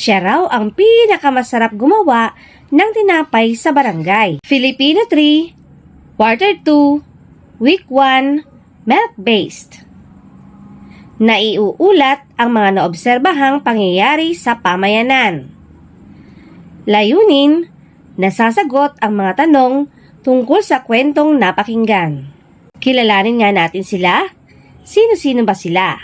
Siya raw ang pinakamasarap gumawa ng tinapay sa barangay. Filipino 3, Quarter 2, Week 1, Milk-based. Naiuulat ang mga naobserbahang pangyayari sa pamayanan. Layunin, nasasagot ang mga tanong tungkol sa kwentong napakinggan. Kilalanin nga natin sila. Sino-sino ba sila?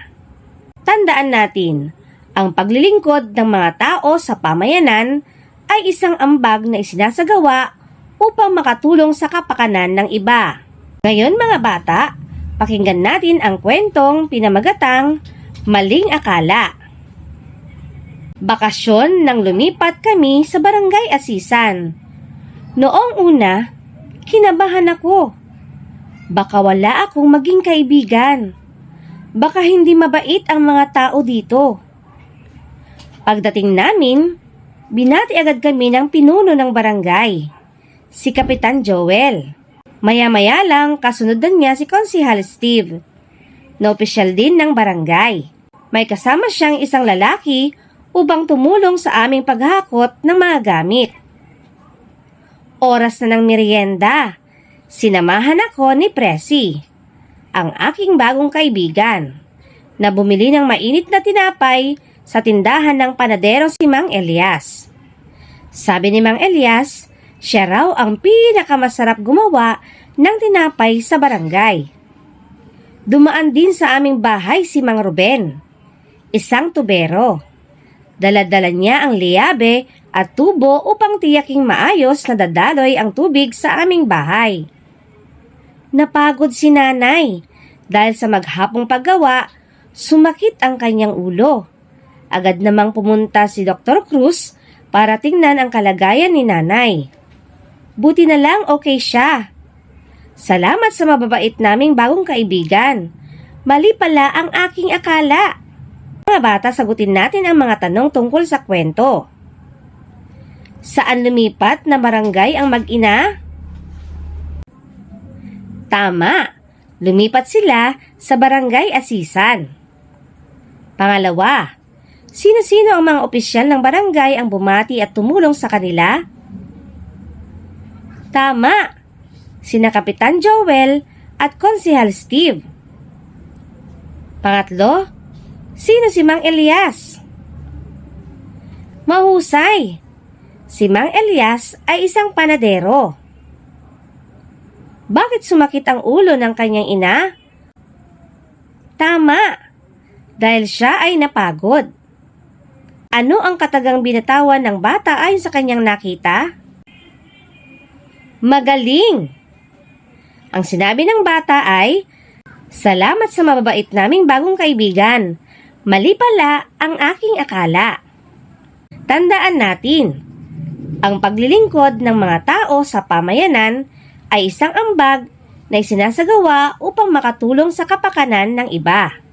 Tandaan natin, ang paglilingkod ng mga tao sa pamayanan ay isang ambag na isinasagawa upang makatulong sa kapakanan ng iba. Ngayon mga bata, pakinggan natin ang kwentong pinamagatang Maling Akala. Bakasyon nang lumipat kami sa Barangay Asisan. Noong una, kinabahan ako. Baka wala akong maging kaibigan. Baka hindi mabait ang mga tao dito. Pagdating namin, binati agad kami ng pinuno ng barangay, si Kapitan Joel. Maya-maya lang kasunod niya si Konsihal Steve, na opisyal din ng barangay. May kasama siyang isang lalaki upang tumulong sa aming paghakot ng mga gamit. Oras na ng merienda. Sinamahan ako ni Presi, ang aking bagong kaibigan, na bumili ng mainit na tinapay sa tindahan ng panadero si Mang Elias. Sabi ni Mang Elias, siya raw ang pinakamasarap gumawa ng tinapay sa barangay. Dumaan din sa aming bahay si Mang Ruben, isang tubero. Daladala niya ang liyabe at tubo upang tiyaking maayos na dadaloy ang tubig sa aming bahay. Napagod si nanay dahil sa maghapong paggawa, sumakit ang kanyang ulo. Agad namang pumunta si Dr. Cruz para tingnan ang kalagayan ni nanay. Buti na lang okay siya. Salamat sa mababait naming bagong kaibigan. Mali pala ang aking akala. Mga bata, sagutin natin ang mga tanong tungkol sa kwento. Saan lumipat na barangay ang mag-ina? Tama, lumipat sila sa barangay Asisan. Pangalawa, sino-sino ang mga opisyal ng barangay ang bumati at tumulong sa kanila? Tama, sina Kapitan Joel at Konsihal Steve. Pangatlo, sino si Mang Elias? Mahusay! Si Mang Elias ay isang panadero. Bakit sumakit ang ulo ng kanyang ina? Tama! Dahil siya ay napagod. Ano ang katagang binatawan ng bata ayon sa kanyang nakita? Magaling! Ang sinabi ng bata ay, Salamat sa mababait naming bagong kaibigan. Mali pala ang aking akala. Tandaan natin, ang paglilingkod ng mga tao sa pamayanan ay isang ambag na isinasagawa upang makatulong sa kapakanan ng iba.